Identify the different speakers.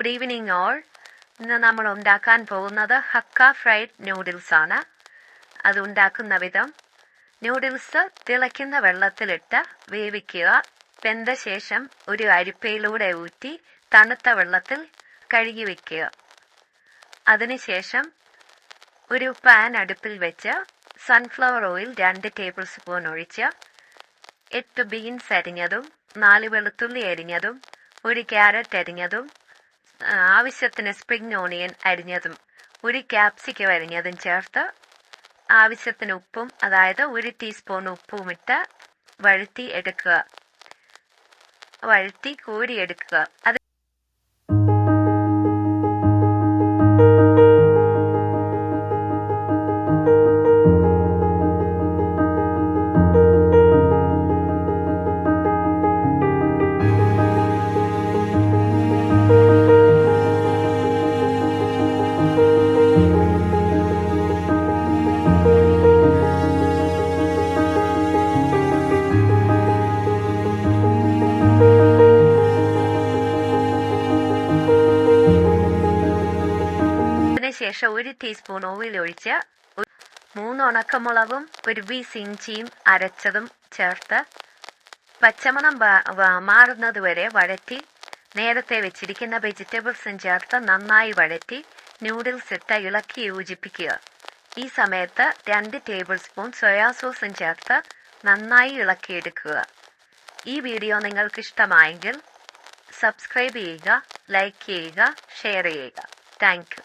Speaker 1: Good evening all ഇന്ന് നമ്മൾ ഉണ്ടാക്കാൻ പോകുന്നത് ഹക്ക ഫ്രൈഡ് നൂഡിൽസ് ആണ് അത് ഉണ്ടാക്കുന്ന വിധം നൂഡിൽസ് തിളയ്ക്കുന്ന വെള്ളത്തിലിട്ട് വേവിക്കുക. വെന്ത ശേഷം ഒരു അരിപ്പയിലൂടെ ഊറ്റി തണുത്ത വെള്ളത്തിൽ കഴുകി വയ്ക്കുക അതിനുശേഷം ഒരു പാൻ അടുപ്പിൽ വെച്ച് സൺഫ്ലവർ ഓയിൽ രണ്ട് ടേബിൾ സ്പൂൺ ഒഴിച്ച് എട്ട് ബീൻസ് അരിഞ്ഞതും നാല് വെളുത്തുള്ളി അരിഞ്ഞതും ഒരു ക്യാരറ്റ് അരിഞ്ഞതും ആവശ്യത്തിന് സ്പ്രിംഗ് ഓണിയൻ അരിഞ്ഞതും ഒരു ക്യാപ്സിക്കം അരിഞ്ഞതും ചേർത്ത് ആവശ്യത്തിന് ഉപ്പും അതായത് ഒരു ടീസ്പൂൺ ഉപ്പും ഇട്ട് വഴുത്തി എടുക്കുക. വഴുത്തി കോരിയെടുക്കുക. അത് അതിനുശേഷം ഒരു ടീസ്പൂൺ ഓയിൽ ഒഴിച്ച് മൂന്ന് ഉണക്കമുളകും ഒരു പീസ് ഇഞ്ചിയും അരച്ചതും ചേർത്ത് പച്ചമണം മാറുന്നത് വരെ വഴറ്റി നേരത്തെ വെച്ചിരിക്കുന്ന വെജിറ്റബിൾസും ചേർത്ത് നന്നായി വഴറ്റി ന്യൂഡിൽസ് ഇട്ട് ഇളക്കി യോജിപ്പിക്കുക. ഈ സമയത്ത് രണ്ട് ടേബിൾ സ്പൂൺ സോയാ സോസും ചേർത്ത് നന്നായി ഇളക്കിയെടുക്കുക. ഈ വീഡിയോ നിങ്ങൾക്ക് ഇഷ്ടമായെങ്കിൽ സബ്സ്ക്രൈബ് ചെയ്യുക ലൈക്ക് ചെയ്യുക ഷെയർ ചെയ്യുക. താങ്ക്